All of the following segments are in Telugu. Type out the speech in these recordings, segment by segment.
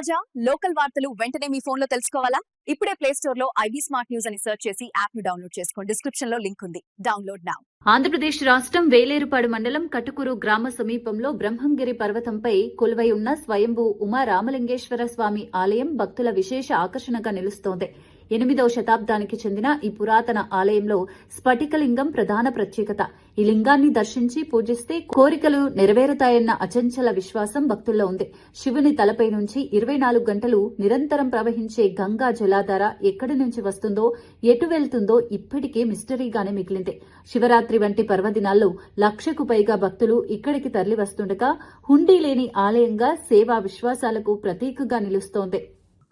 తాజా లోకల్ వార్తలు వెంటనే మీ ఫోన్లో తెలుసుకోవాలా? ఇప్పుడే ప్లే స్టోర్లో ఐబీ స్మార్ట్ న్యూస్ అని సెర్చ్ చేసి యాప్ను డౌన్లోడ్ చేసుకోండి. డిస్క్రిప్షన్లో లింక్ ఉంది. డౌన్లోడ్ నౌ ఆంధ్రప్రదేశ్ రాష్ట్రం వేలేరుపాడు మండలం కటుకురు గ్రామ సమీపంలో బ్రహ్మంగిరి పర్వతంపై కొలువై ఉన్న స్వయంభూ ఉమా రామలింగేశ్వర స్వామి ఆలయం భక్తుల విశేష ఆకర్షణగా నిలుస్తోంది. ఎనిమిదవ శతాబ్దానికి చెందిన ఈ పురాతన ఆలయంలో స్ఫటికలింగం ప్రధాన ప్రత్యేకత. ఈ లింగాన్ని దర్శించి పూజిస్తే కోరికలు నెరవేరుతాయన్న అచంచల విశ్వాసం భక్తుల్లో ఉంది. శివుని తలపై నుంచి ఇరవై నాలుగు గంటలు నిరంతరం ప్రవహించే గంగా జలాధార ఎక్కడి నుంచి వస్తుందో ఎటు వెళ్తుందో ఇప్పటికే మిస్టరీగానే మిగిలింది. శివరాత్రి వంటి పర్వదినాల్లో లక్షకు పైగా భక్తులు ఇక్కడికి తరలి వస్తుండగా హుండీ లేని ఆలయంగా సేవా విశ్వాసాలకు ప్రతీకగా నిలుస్తోంది.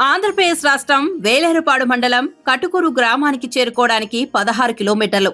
ఆంధ్రప్రదేశ్ రాష్ట్రం వేలేరుపాడు మండలం కటుకూరు గ్రామానికి చేరుకోవడానికి పదహారు కిలోమీటర్లు.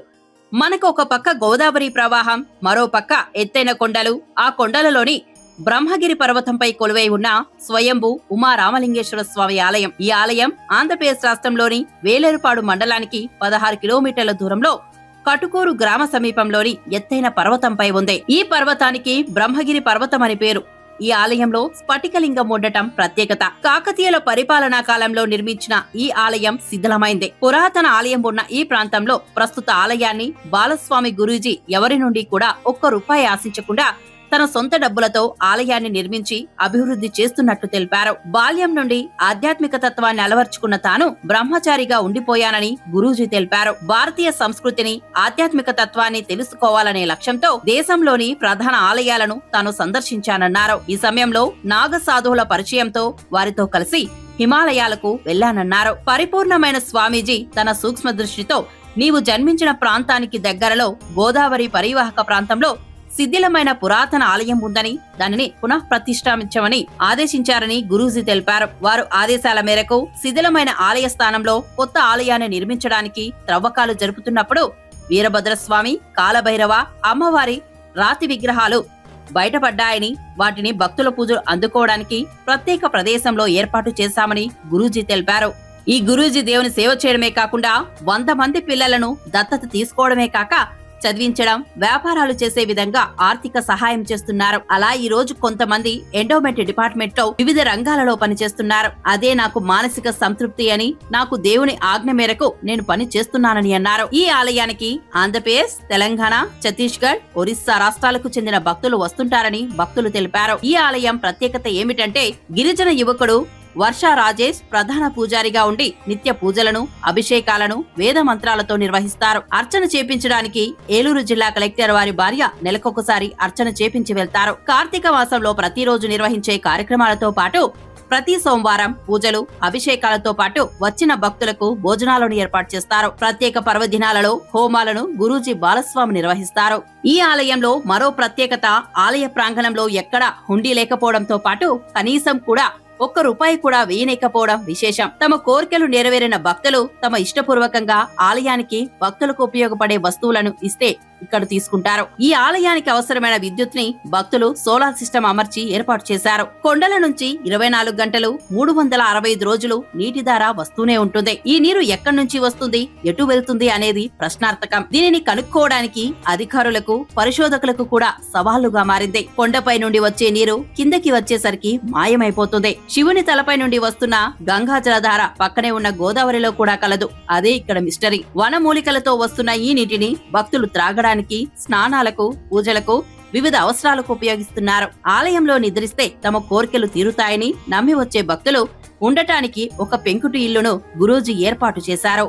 మనకు ఒక పక్క గోదావరి ప్రవాహం మరో పక్క ఎత్తైన కొండలు. ఆ కొండలలోని బ్రహ్మగిరి పర్వతంపై కొలువై ఉన్న స్వయంభు ఉమా రామలింగేశ్వర స్వామి ఆలయం. ఈ ఆలయం ఆంధ్రప్రదేశ్ రాష్ట్రంలోని వేలేరుపాడు మండలానికి పదహారు కిలోమీటర్ల దూరంలో కటుకూరు గ్రామ సమీపంలోని ఎత్తైన పర్వతంపై ఉంది. ఈ పర్వతానికి బ్రహ్మగిరి పర్వతం అని పేరు. ఈ ఆలయంలో స్ఫటికలింగం ఉండటం ప్రత్యేకత. కాకతీయుల పరిపాలనా కాలంలో నిర్మించిన ఈ ఆలయం శిథిలమైంది. పురాతన ఆలయం ఉన్న ఈ ప్రాంతంలో ప్రస్తుత ఆలయాన్ని బాలస్వామి గురూజీ ఎవరి నుండి కూడా ఒక్క రూపాయి ఆశించకుండా తన సొంత డబ్బులతో ఆలయాన్ని నిర్మించి అభివృద్ధి చేస్తున్నట్లు తెలిపారు. బాల్యం నుండి ఆధ్యాత్మిక తత్వాన్ని అలవర్చుకున్న తాను బ్రహ్మచారిగా ఉండిపోయానని గురూజీ తెలిపారు. భారతీయ సంస్కృతిని ఆధ్యాత్మిక తత్వాన్ని తెలుసుకోవాలనే లక్ష్యంతో దేశంలోని ప్రధాన ఆలయాలను తాను సందర్శించానన్నారు. ఈ సమయంలో నాగ సాధువుల పరిచయంతో వారితో కలిసి హిమాలయాలకు వెళ్ళానన్నారు పరిపూర్ణమైన స్వామీజీ తన సూక్ష్మ దృష్టితో నీవు జన్మించిన ప్రాంతానికి దగ్గరలో గోదావరి పరివాహక ప్రాంతంలో శిథిలమైన పురాతన ఆలయం ఉందని దానిని పునః ప్రతిష్ఠించమని ఆదేశించారని గురూజీ తెలిపారు. వారు ఆదేశాల మేరకు శిథిలమైన ఆలయ స్థానంలో కొత్త ఆలయాన్ని నిర్మించడానికి త్రవ్వకాలు జరుపుతున్నప్పుడు వీరభద్రస్వామి కాలభైరవ అమ్మవారి రాతి విగ్రహాలు బయటపడ్డాయని వాటిని భక్తుల పూజలు అందుకోవడానికి ప్రత్యేక ప్రదేశంలో ఏర్పాటు చేశామని గురూజీ తెలిపారు. ఈ గురూజీ దేవుని సేవ చేయడమే కాకుండా వంద మంది పిల్లలను దత్తత తీసుకోవడమే కాక చదివించడం వ్యాపారాలు చేసే విధంగా ఆర్థిక సహాయం చేస్తున్నారు. అలా ఈ రోజు కొంతమంది ఎండోమెంట్ డిపార్ట్మెంట్లో వివిధ రంగాలలో పనిచేస్తున్నారు. అదే నాకు మానసిక సంతృప్తి అని నాకు దేవుని ఆజ్ఞ మేరకు నేను పని చేస్తున్నానని అన్నారు. ఈ ఆలయానికి ఆంధ్రప్రదేశ్ తెలంగాణ ఛత్తీస్గఢ్ ఒరిస్సా రాష్ట్రాలకు చెందిన భక్తులు వస్తుంటారని భక్తులు తెలిపారు. ఈ ఆలయం ప్రత్యేకత ఏమిటంటే గిరిజన యువకుడు వర్ష రాజేష్ ప్రధాన పూజారిగా ఉండి నిత్య పూజలను అభిషేకాలను వేద మంత్రాలతో నిర్వహిస్తారు. అర్చన చేపించడానికి ఏలూరు జిల్లా కలెక్టర్ వారి భార్య నెలకొకసారి అర్చన చేపించి వెళ్తారు. కార్తీక మాసంలో ప్రతిరోజు నిర్వహించే కార్యక్రమాలతో పాటు ప్రతి సోమవారం పూజలు అభిషేకాలతో పాటు వచ్చిన భక్తులకు భోజనాలను ఏర్పాటు చేస్తారు. ప్రత్యేక పర్వదినాలలో హోమాలను గురూజీ బాలస్వామి నిర్వహిస్తారు. ఈ ఆలయంలో మరో ప్రత్యేకత ఆలయ ప్రాంగణంలో ఎక్కడా హుండీ లేకపోవడంతో పాటు కనీసం కూడా ఒక్క రూపాయి కూడా వేయలేకపోవడం విశేషం. తమ కోరికలు నెరవేరిన భక్తులు తమ ఇష్టపూర్వకంగా ఆలయానికి భక్తులకు ఉపయోగపడే వస్తువులను ఇస్తే ఇక్కడ తీసుకుంటారు. ఈ ఆలయానికి అవసరమైన విద్యుత్ని భక్తులు సోలార్ సిస్టమ్ అమర్చి ఏర్పాటు చేశారు. కొండల నుంచి ఇరవై నాలుగు గంటలు మూడు వందల అరవై ఐదు రోజులు నీటి ధార వస్తూనే ఉంటుంది. ఈ నీరు ఎక్కడి నుంచి వస్తుంది ఎటు వెళ్తుంది అనేది ప్రశ్నార్థకం. దీనిని కనుక్కోవడానికి అధికారులకు పరిశోధకులకు కూడా సవాలుగా మారింది. కొండపై నుండి వచ్చే నీరు కిందకి వచ్చేసరికి మాయమైపోతుంది. శివుని తలపై నుండి వస్తున్న గంగా జలధార పక్కనే ఉన్న గోదావరిలో కూడా కలదు. అదే ఇక్కడ మిస్టరీ. వనమూలికలతో వస్తున్న ఈ నీటిని భక్తులు త్రాగడానికి స్నానాలకు పూజలకు వివిధ అవసరాలకు ఉపయోగిస్తున్నారు. ఆలయంలో నిద్రిస్తే తమ కోరికలు తీరుతాయని నమ్మి వచ్చే భక్తులు ఉండటానికి ఒక పెంకుటి ఇల్లును గురూజీ ఏర్పాటు చేశారు.